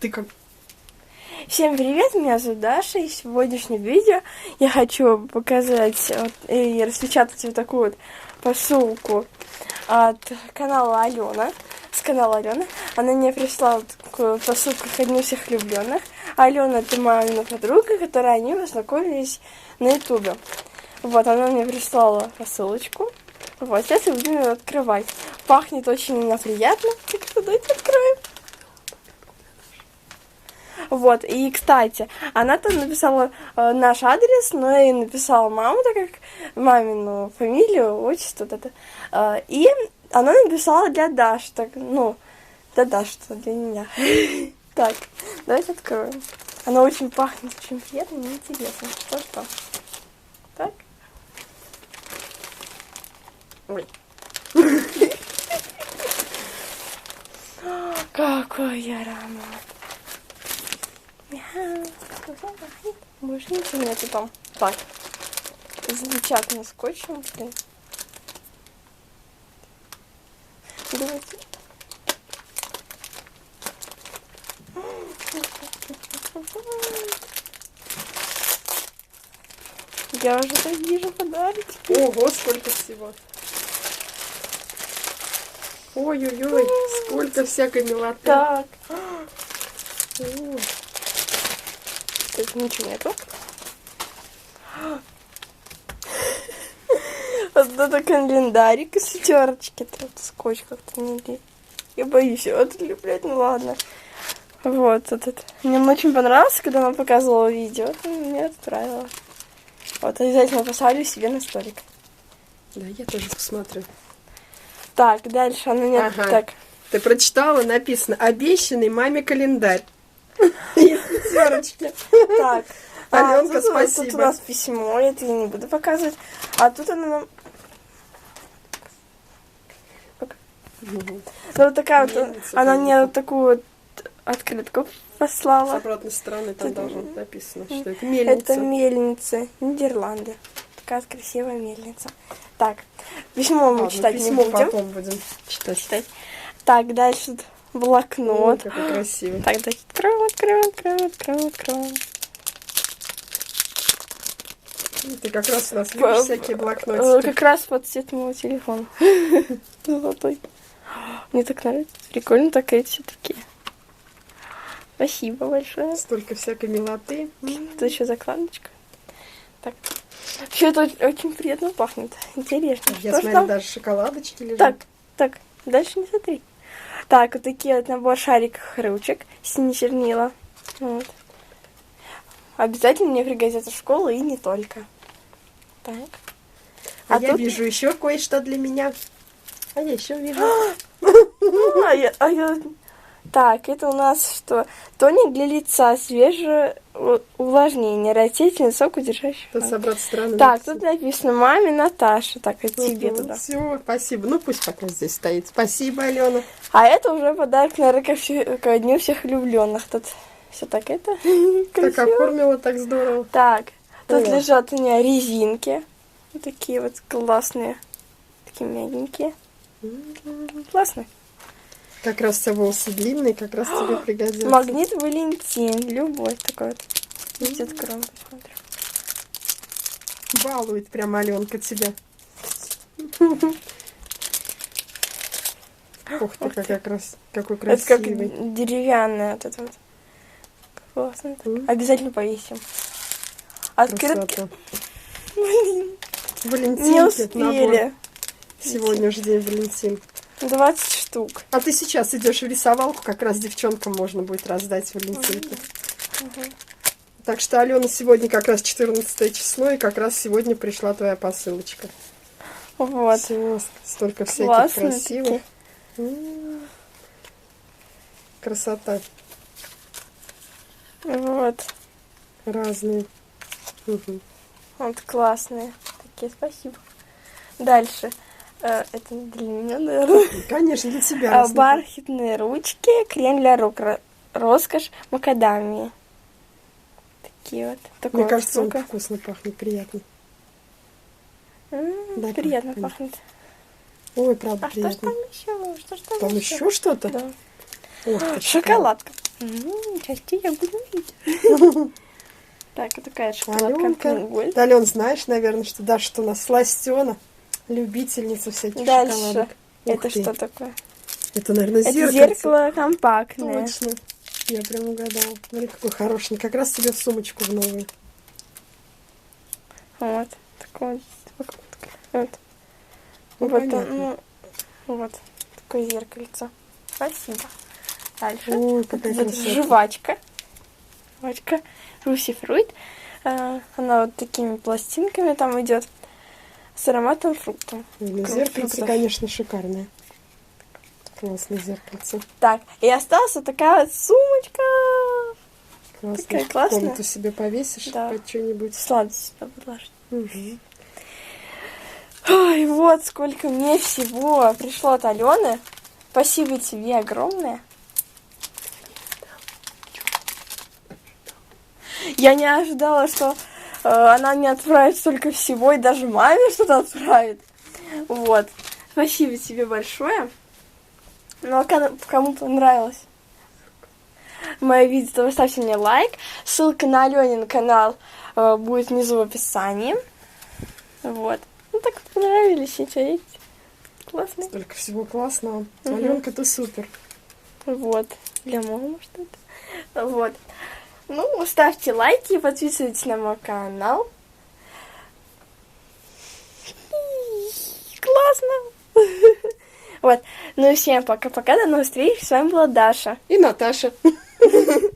Ты как... Всем привет, меня зовут Даша, и в сегодняшнем видео я хочу показать вот, и распечатать вот такую вот посылку от канала Алена, с канала Алена. Она мне прислала такую посылку ко дню всех влюбленных. Алена это мамина подруга, которая они познакомились на ютубе. Вот, она мне прислала посылочку. Вот, сейчас я буду ее открывать. Пахнет очень приятно, так что давайте откроем. Вот, и, кстати, она там написала э, наш адрес, но и написала маму, так как мамину фамилию, отчество, вот это. Э, и она написала для Даши, так, ну, для Даши, для меня. Так, давайте откроем. Она очень пахнет, очень приятно, мне интересно, что что. Так. Ой. Какой аромат. Больше ничего нету там. Так. Замечательно скотчем, блин. Давайте. Я уже так вижу подарочки. Ого, сколько всего. Ой-ой-ой, сколько всякой милоты. Так. О, Тут ничего нету. Вот это календарик из пятерочки. Тут скотч как-то не. Я боюсь его отлеплять, ну ладно. Вот этот. Мне он очень понравился, когда она показывала видео. Это меня отправила. Вот, обязательно поставлю себе на столик. Да, я тоже посмотрю. Так, дальше она мне... Ага. Так, Ты прочитала, написано «Обещанный маме календарь». Из пятерочки. так. Аленка, тут, у нас- спасибо. Тут у нас письмо, это я не буду показывать. А тут она нам... Ну, вот такая вот, Мельница она мне вот. такую вот открытку С послала. обратной стороны там должно быть написано, что это Это мельница. мельница, Нидерланды. Такая красивая мельница. Так, письмо мы Ладно, читать письмо не будем. потом будем читать. Читать. Так, дальше тут Ой, блокнот. какой красивый. Так, давайте откроем, откроем, откроем, откроем, откроем. Ты как раз у нас любишь всякие Э, блокнотики. Как раз под цвет моего телефона. Золотой. Мне так нравится. Прикольно, так эти все такие. Спасибо большое. Столько всякой милоты. Тут еще закладочка. Так. Все это очень, очень приятно пахнет. Интересно. Я что смотрю, там? даже шоколадочки лежат. Так, так, дальше не смотри. Так, вот такие вот набор шариков ручек, синие чернила. Вот. Обязательно мне пригодятся в школу и не только. Так. А, А я тут- вижу еще кое-что для меня. А я еще вижу. А я, а я- Так, это у нас что? Тоник для лица, свежее увлажнение, растительный сок, удержащий. Тут с обратной стороны. Так, тут написано маме Наташа. Так, это тебе туда. Все, спасибо. Ну пусть пока здесь стоит. Спасибо, Алена. А это уже подарок, наверное, ко, все- ко дню всех влюбленных. Тут все так это. Так оформила, так здорово. Так, тут лежат у меня резинки. Вот такие вот классные. Такие мягенькие. Классно. Как раз тебя волосы длинные, как раз тебе пригодятся. Магнит Валентин. Любой такой вот. Давайте откроем, посмотрим. Балует прям Аленка тебя. Ух ты, какая крас... какой Это как красивый. деревянная вот это вот. Классно. М. Обязательно повесим. Открытки. Красота. Блин, не Валентинки, набор. успели. Сегодня же день Валентин. 20 штук. А ты сейчас идешь в рисовалку, как раз девчонкам можно будет раздать Валентинки. Мгм. Так что, Алена, сегодня как раз 14 число, и как раз сегодня пришла твоя посылочка. Вот. Всего столько всяких Классные красивых. М. Красота. Вот. Разные. Мгм. Вот классные. Такие, спасибо. Дальше. Э, Это для меня, наверное. Конечно, для тебя. Раз Бархатные ручки, крем для рук, ро- роскошь, макадамия. Такие вот. Такой Мне кажется, он вкусно пахнет, приятно. М, Дай Приятно пахнет. Ой, правда, А что ж приятно. там еще? Что ж там, Там еще что-то? Да. Ох Шоколадка. Части я буду видеть. Так, вот такая шоколадка. Да, Ален, знаешь, наверное, что Даша что у нас сластена, любительница всяких Дальше. шоколадок. Ух Это ты. что такое? Это, наверное, Это зеркальце. зеркало компактное. Точно. Я прям угадала. Смотри, какой хороший. Как раз тебе в сумочку в новую. Вот. Такое вот. Вот. Ну, вот, он, ну, вот. Такое зеркальце. Спасибо. Дальше. Ой, какая вот красота. жвачка. Жвачка. Руси Фруит. А, Она вот такими пластинками там идет. С ароматом фрукта. Ну, зеркальце, конечно, шикарное. Классное зеркальце. Так, и осталась вот такая вот сумочка. Классно. Такая классная. комнату себе повесишь Да. под что-нибудь. Сладость сюда положить. Мгм. Ой, вот сколько мне всего пришло от Алены. Спасибо тебе огромное. Я не ожидала, что она мне отправит столько всего, и даже маме что-то отправит. Вот. Спасибо тебе большое. Ну, а кому- кому понравилось мое видео, то вы ставьте мне лайк. Ссылка на Аленин канал э, будет внизу в описании. Вот. Ну так понравились эти, видите? Классно. Столько всего классного. Мгм. Аленка, ты супер. Вот. Для мамы что-то. Вот. Ну, ставьте лайки, подписывайтесь на мой канал. Классно. Вот. Ну и всем пока-пока, до новых встреч. С вами была Даша. И Наташа.